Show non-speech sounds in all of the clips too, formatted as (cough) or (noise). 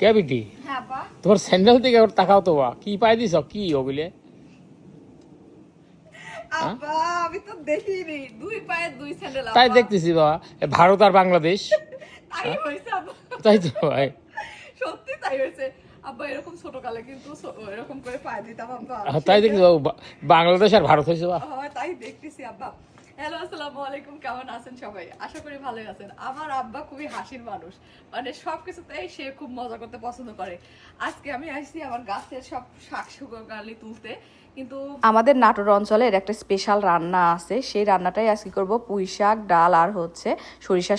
কে বিটি হ্যাঁ তোমার স্যান্ডেল থেকে ওর তাকাও তো বা। কি পাই দিছ? কি দুই স্যান্ডেল তাই দেখতেছি বাবা ভারত আর বাংলাদেশ। (laughs) তাই হয়েছে তাই তো ভাই। সত্যি তাই হয়েছে আব্বা এরকম ছোট কালে কিন্তু এরকম করে পায়ে দিতাম আব্বা। তাই দেখছি বাবু বাংলাদেশ আর ভারত হয়েছে তাই দেখতেছি আব্বা। হ্যালো আসসালামু আলাইকুম, কেমন আছেন সবাই? আশা করি ভালোই আছেন। আমার আব্বা খুবই হাসির মানুষ। মানে সব কিছুতেই সে খুব মজা করতে পছন্দ করে। আজকে আমি আসছি আমার গাছের সব শাক সুগালি তুলতে। কিন্তু আমাদের নাটোর অঞ্চলের একটা স্পেশাল রান্না আছে। সেই রান্নাটাই আজকে করব পুঁই শাক, ডাল আর হচ্ছে সরিষা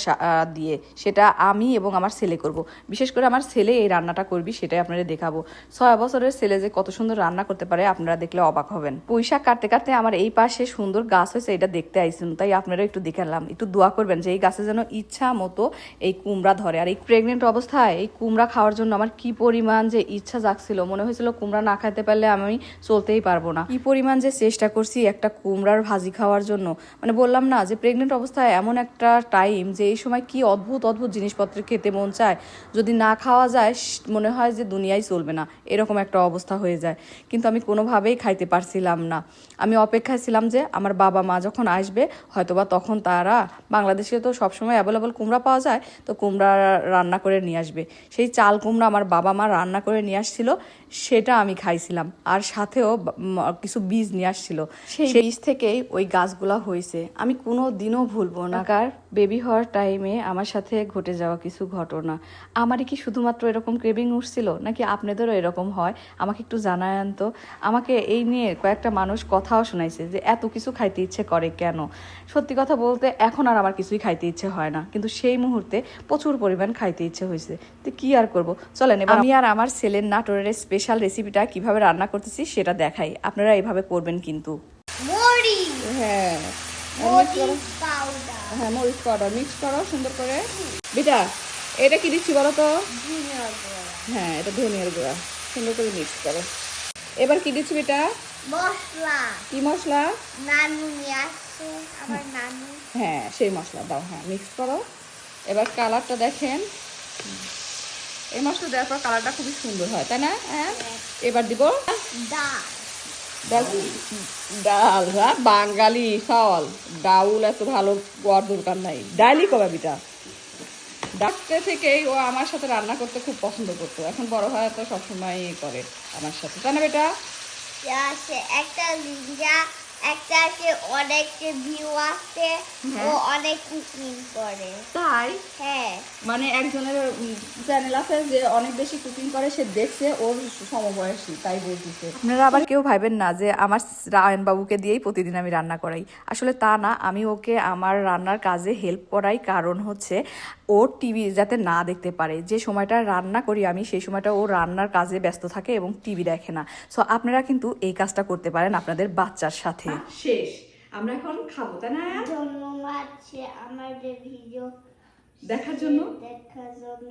দিয়ে। সেটা আমি এবং আমার ছেলে করব। বিশেষ করে আমার ছেলে এই রান্নাটা করবি, সেটাই আপনাদের দেখাবো। ছয় বছরের ছেলে যে কত সুন্দর রান্না করতে পারে, আপনারা দেখলে অবাক হবেন। পুঁই শাক কাটতে কাটতে আমার এই পাশে সুন্দর গাছ হয়েছে, এটা দেখতে আইসুন তাই আপনারা একটু দেখে দেখালাম একটু দোয়া করবেন যে এই গাছে যেন ইচ্ছা মতো এই কুমড়া ধরে। আর এই প্রেগনেন্ট অবস্থায় এই কুমড়া খাওয়ার জন্য আমার কি পরিমাণ যে ইচ্ছা জাগছিল, মনে হয়েছিল কুমড়া না খাইতে পারলে আমি চলতেই পারব না। কি পরিমাণ যে চেষ্টা করছি একটা কুমড়ার ভাজি খাওয়ার জন্য। মানে বললাম না যে প্রেগনেন্ট অবস্থায় এমন একটা টাইম যে এই সময় কি অদ্ভুত অদ্ভুত জিনিসপত্র খেতে মন চায়। যদি না খাওয়া যায় মনে হয় যে দুনিয়ায় চলবে না। এরকম একটা অবস্থা হয়ে যায়। কিন্তু আমি কোনোভাবেই খাইতে পারছিলাম না। আমি অপেক্ষায় ছিলাম যে আমার বাবা মা যখন আসবে হয়তোবা তখন তারা বাংলাদেশে তো সবসময় অ্যাভেলেবল কুমড়া পাওয়া যায় তো কুমড়া রান্না করে নিয়ে আসবে। সেই চাল কুমড়া আমার বাবা মা রান্না করে নিয়ে আসছিল সেটা আমি খাইছিলাম। আর সাথেও কিছু বীজ নিয়ে আসছিল। সেই বীজ থেকেই ওই গাছগুলা হয়েছে আমি কোনো দিনও ভুলবো না। কার বেবি হওয়ার টাইমে আমার সাথে ঘটে যাওয়া কিছু ঘটনা। আমারই কি শুধুমাত্র এরকম ক্রেভিং উঠছিল নাকি আপনাদেরও এরকম হয়? আমাকে একটু জানায়েন তো। আমাকে এই নিয়ে কয়েকটা মানুষ কথাও শোনাইছে যে এত কিছু খাইতে ইচ্ছে করে কেন? সত্যি কথা বলতে এখন আর আমার কিছুই খাইতে ইচ্ছে হয় না। কিন্তু সেই মুহূর্তে প্রচুর পরিমাণ খাইতে ইচ্ছে হয়েছে। তো কি আর করব? চলেন আমি আর আমার ছেলের নাটোরের স্পেশাল রেসিপিটা কীভাবে রান্না করতেছি সেটা দেখাই। আপনারা এইভাবে করবেন কিন্তু। হ্যাঁ। হ্যাঁ মরিচ পাউডার মিক্স করো সুন্দর করে। বিটা এটা কি দিচ্ছি বলো তো? হ্যাঁ এটা ধনিয়ার গুঁড়া। সুন্দর করে মিক্স করো। এবার কি দিচ্ছি বেটা? মশলা। কি মশলা? হ্যাঁ সেই মশলা দাও হ্যাঁ মিক্স করো। এবার কালারটা দেখেন। এই মশলা দেওয়ার পর কালারটা খুবই সুন্দর হয় তাই না? হ্যাঁ? এবার দিব ডাল। ডাল? হ্যাঁ বাঙালি ফল। ডাউল এত ভালো গোয়ার দরকার নাই। ডালই কবা বিটা। ডাকতে থেকেই ও আমার সাথে রান্না করতে খুব পছন্দ করতো। এখন বড় হয় তো সবসময় করে আমার সাথে। তাই না বেটা? একটা একটা আছে অনেক ভিউ আছে ও অনেক কুকিং করে। তাই? হ্যাঁ। মানে একজনের চ্যানেল আছে যে অনেক বেশি কুকিং করে সে দেখছে ওর সমবয়সী তাই বলতেছে। আপনারা আবার কেউ ভাবেন না যে আমার রায়ন বাবুকে দিয়েই প্রতিদিন আমি রান্না করাই। আসলে তা না আমি ওকে আমার রান্নার কাজে হেল্প করাই কারণ হচ্ছে ও টিভি যাতে না দেখতে পারে যে সময়টা রান্না করি আমি সেই সময়টা ও রান্নার কাজে ব্যস্ত থাকে এবং টিভি দেখে না। সো আপনারা কিন্তু এই কাজটা করতে পারেন আপনাদের বাচ্চার সাথে। শেষ। আমরা এখন খাব তাই না ধন্যবাদ আমাদের ভিডিও দেখার জন্য? দেখার জন্য।